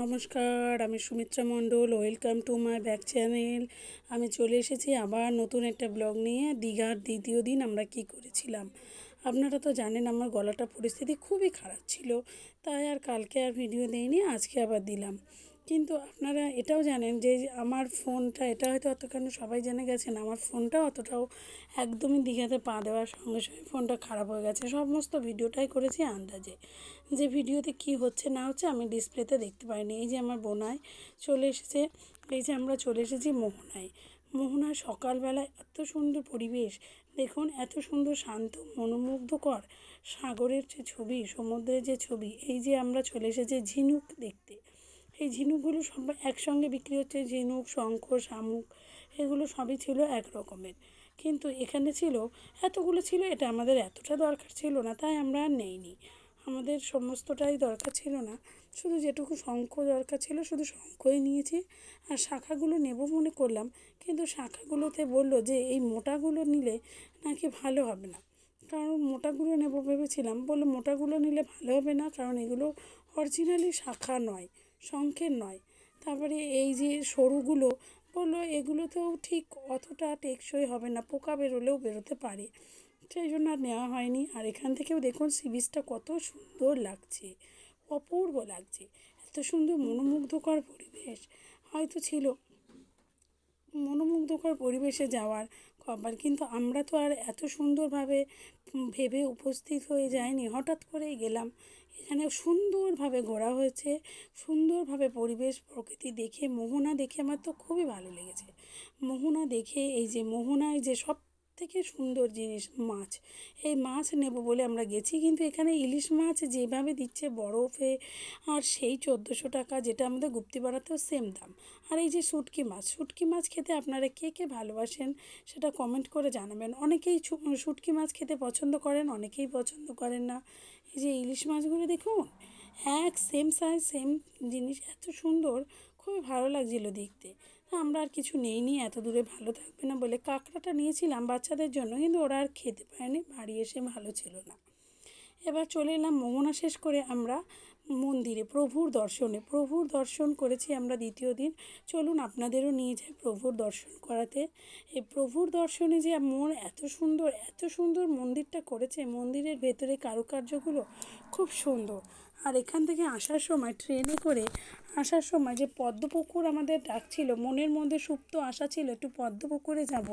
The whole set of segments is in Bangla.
নমস্কার, আমি Sumitra Mondal welcome to my back channel আমি চলে এসেছি আবার নতুন একটা ব্লগ নিয়ে, দীঘার দ্বিতীয় দিন আমরা কি করেছিলাম। আপনারা তো জানেন আমার গলাটা পরিস্থিতি খুবই খারাপ ছিল, তাই আর কালকে আর ভিডিও দেইনি, আজকে আবার দিলাম। কিন্তু আপনারা এটাও জানেন যে আমার ফোনটা, এটা হয়তো অতখানি সবাই জেনে গেছেন, আমার ফোনটা অতটাও একদমই দীঘাতে পা দেওয়ার সঙ্গে সঙ্গে ফোনটা খারাপ হয়ে গেছে। সমস্ত ভিডিওটাই করেছি আন্দাজে। যে ভিডিওতে কি হচ্ছে না হচ্ছে আমি ডিসপ্লেতে দেখতে পাইনি। এই যে আমার বোনায় চলে এসেছে, এই যে আমরা চলে এসেছি মোহনায়। মোহনায় সকালবেলায় এত সুন্দর পরিবেশ, দেখুন এত সুন্দর শান্ত, মনোমুগ্ধকর সাগরের যে ছবি, সমুদ্রের যে ছবি, এই যে আমরা চলে এসেছি ঝিনুক দেখতে। এই ঝিনুকগুলো সব একসঙ্গে বিক্রি হচ্ছে, ঝিনুক, শঙ্খ, শামুক, এগুলো সবই ছিল এক রকমের। কিন্তু এখানে ছিল, এতগুলো ছিল, এটা আমাদের এতটা দরকার ছিল না, তাই আমরা আর নেইনি। আমাদের সমস্তটাই দরকার ছিল না, শুধু যেটুকু শঙ্খ দরকার ছিল, শুধু শঙ্খই নিয়েছি, আর শাখাগুলো নেব মনে করলাম, কিন্তু শাখাগুলোতে বলল যে এই মোটাগুলো নিলে নাকি ভালো হবে না। কারণ মোটাগুলো নেব ভেবেছিলাম, বলল মোটাগুলো নিলে ভালো হবে না, কারণ এগুলো অরিজিনালি শাখা নয়। শঙ্খের নয়। তারপরে এই যে সরুগুলো, বলল এগুলোতেও ঠিক অতটা টেকসই হবে না, পোকা বেরোলেও বেরোতে পারে। সেই জন্য আর নেওয়া হয়নি। আর এখান থেকেও দেখুন সি বিচটা কত সুন্দর লাগছে, অপূর্ব লাগছে। এত সুন্দর মনোমুগ্ধকর পরিবেশ। হয়তো ছিল মনোমুগ্ধকর পরিবেশে যাওয়ার খবর কিন্তু আমরা তো আর এত সুন্দরভাবে ভেবে উপস্থিত হয়ে যায়নি হঠাৎ করেই গেলাম। এখানে সুন্দরভাবে ঘোরা হয়েছে, সুন্দরভাবে পরিবেশ, প্রকৃতি দেখে, মোহনা দেখে আমার তো খুবই ভালো লেগেছে। মোহনা দেখে, এই যে মোহনায় যে সব থেকে সুন্দর জিনিস, মাছ। এই মাছ নেব বলে আমরা গেছি, কিন্তু এখানে ইলিশ মাছ যেভাবে দিচ্ছে বরফে, আর সেই চোদ্দোশো টাকা যেটা আমাদের গুপ্তিপাড়াতেও সেম দাম। আর এই যে শুটকি মাছ শুটকি মাছ খেতে আপনারা কে কে ভালোবাসেন সেটা কমেন্ট করে জানাবেন। অনেকেই শুটকি মাছ খেতে পছন্দ করেন, অনেকেই পছন্দ করেন না। এই যে ইলিশ মাছগুলো দেখুন, এক সেম সাইজ সেম জিনিস, এত সুন্দর, খুবই ভালো লাগছিল দেখতে। আমরা আর কিছু নেইনি, এত দূরে ভালো থাকবে না বলে কাঁকড়াটা নিয়েছিলাম বাচ্চাদের জন্য, কিন্তু ওরা আর খেতে পারেনি, বাড়ি এসে ভালো ছিল না। এবার চলে এলাম মোহনা শেষ করে আমরা মন্দিরে, প্রভুর দর্শনে। প্রভুর দর্শন করেছি আমরা দ্বিতীয় দিন। চলুন আপনাদেরও নিয়ে যাই প্রভুর দর্শন করাতে। এই প্রভুর দর্শনে যে মন এত সুন্দর এত সুন্দর মন্দিরটা করেছে, মন্দিরের ভেতরে কারুকার্যগুলো খুব সুন্দর। আর এখান থেকে আসার সময় ট্রেনে করে আসার সময় যে পদ্মপুকুর আমাদের ডাকছিল, মনের মধ্যে সুপ্ত আশা ছিল, একটু পদ্মপুকুরে যাব।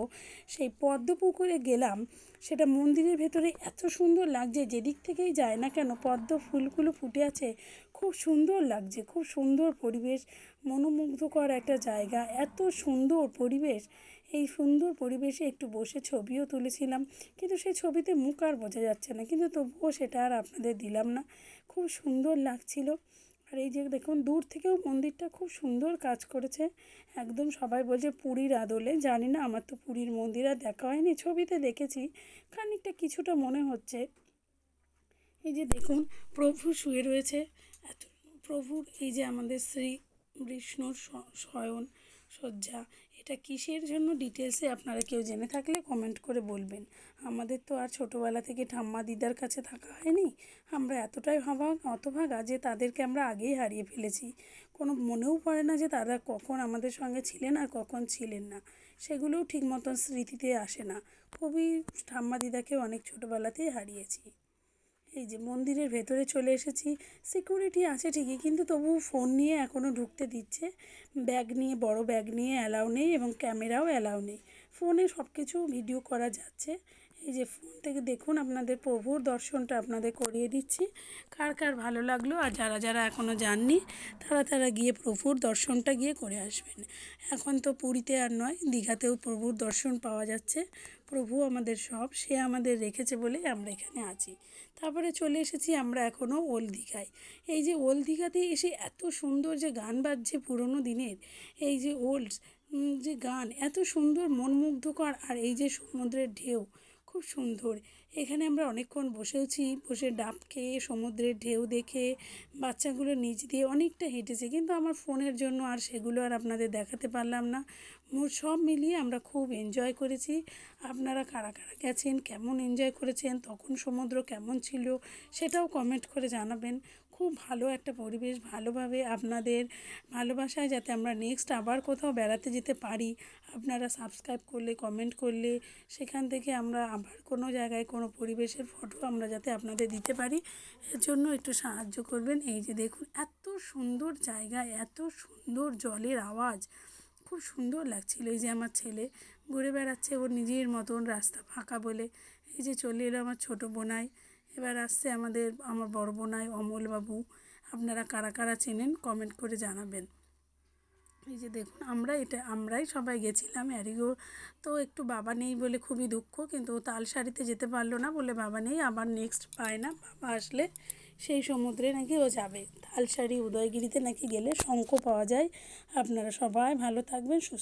সেই পদ্মপুকুরে গেলাম, সেটা মন্দিরের ভেতরে এত সুন্দর লাগছে, যেদিক থেকেই যায় না কেন, পদ্ম ফুলগুলো ফুটে আছে, খুব সুন্দর লাগছে, খুব সুন্দর পরিবেশ, মনোমুগ্ধকর একটা জায়গা, এত সুন্দর পরিবেশ। এই সুন্দর পরিবেশে একটু বসে ছবিও তুলেছিলাম। কিন্তু সেই ছবিতে মুখ আর বোঝা যাচ্ছে না। কিন্তু তবুও সেটা আর আপনাদের দিলাম না। খুব সুন্দর লাগছিল। আর এই যে দেখুন, দূর থেকেও মন্দিরটা খুব সুন্দর কাজ করেছে। একদম সবাই বলছে পুরীর আদলে। জানি না, আমার তো পুরীর মন্দির আর দেখা হয়নি। ছবিতে দেখেছি, খানিকটা কিছুটা মনে হচ্ছে। এই যে দেখুন, প্রভু শুয়ে রয়েছে। এত প্রভুর এই যে আমাদের শ্রী বিষ্ণুর শয়ন শয্যা এটা কিসের জন্য ডিটেলসে আপনারা কেউ জেনে থাকলে কমেন্ট করে বলবেন। আমাদের তো আর ছোটোবেলা থেকে ঠাম্মা দিদার কাছে থাকা হয়নি। আমরা এতটাই হবাক হতভাগা যে তাদেরকে আমরা আগেই হারিয়ে ফেলেছি। কোনো মনেও পড়ে না যে তারা কখন আমাদের সঙ্গে ছিলেন আর কখন ছিলেন না। সেগুলোও ঠিক মতন স্মৃতিতে আসে না। খুবই ঠাম্মা দিদাকে অনেক ছোটোবেলাতেই হারিয়েছি। এই যে মন্দিরের ভেতরে চলে এসেছি সিকিউরিটি আছে ঠিকই, কিন্তু তবু ফোন নিয়ে এখনও ঢুকতে দিচ্ছে। ব্যাগ নিয়ে, বড় ব্যাগ নিয়ে অ্যালাউ নেই এবং ক্যামেরাও অ্যালাউ নেই। ফোনে সব কিছু ভিডিও করা যাচ্ছে। এই যে ফোন থেকে দেখুন আপনাদের প্রভুর দর্শনটা আপনাদের করিয়ে দিচ্ছি। কার কার ভালো লাগল আর যারা যারা এখনও যাননি, তারা তারা গিয়ে প্রভুর দর্শনটা গিয়ে করে আসবেন। এখন তো পুরীতে আর নয়, দীঘাতেও প্রভুর দর্শন পাওয়া যাচ্ছে। প্রভু আমাদের সব, সে আমাদের রেখেছে বলেই আমরা এখানে আছি। তারপরে চলে এসেছি আমরা এখনও ওল দীঘায়। এই যে ওল দীঘাতে এসে এত সুন্দর যে গান বাজছে পুরোনো দিনের, এই যে ওল্ড যে গান, এত সুন্দর, মনমুগ্ধকর, আর এই যে সমুদ্রের ঢেউ খুব সুন্দর। এখানে আমরা অনেকক্ষণ বসেওছি, বসে ডাব খেয়ে, সমুদ্রের ঢেউ দেখে, বাচ্চাগুলো নিচ দিয়ে অনেকটা হেঁটেছে। কিন্তু আমার ফোনের জন্য আর সেগুলো আর আপনাদের দেখাতে পারলাম না। সব মিলিয়ে আমরা খুব এনজয় করেছি। আপনারা কারা কারা গেছেন, কেমন এনজয় করেছেন, তখন সমুদ্র কেমন ছিল, সেটাও কমেন্ট করে জানাবেন। খুব ভালো একটা পরিবেশ, ভালোভাবে আপনাদের ভালোবাসায় যাতে আমরা নেক্সট আবার কোথাও বেড়াতে যেতে পারি। আপনারা সাবস্ক্রাইব করলে কমেন্ট করলে, সেখান থেকে আমরা আবার কোনো জায়গায় কোনো পরিবেশের ফটো আমরা যাতে আপনাদের দিতে পারি। এর জন্য একটু সাহায্য করবেন। এই যে দেখুন, এত সুন্দর জায়গা, এত সুন্দর জলের আওয়াজ। খুব সুন্দর লাগছিল। এই যে আমার ছেলে ঘুরে বেড়াচ্ছে, ওর নিজের মতন রাস্তা ফাঁকা বলে। এই যে চলে এলো আমার ছোটো বোনাই। এবার আসছে আমাদের, আমার বড় বোনাই অমলবাবু আপনারা কারা কারা চেনেন কমেন্ট করে জানাবেন। এই যে দেখুন, আমরা এটা, আমরাই সবাই গেছিলাম অ্যারিগো তো একটু বাবা নেই বলে খুবই দুঃখ, কিন্তু ও তালসারিতে যেতে পারল না বলে বাবা নেই, আবার নেক্সট পায় না, বাবা আসলে সেই সমুদ্রে নাকি ও যাবে। তালসারি উদয়গিরিতে নাকি গেলে শঙ্খ পাওয়া যায়। আপনারা সবাই ভালো থাকবেন, সুস্থ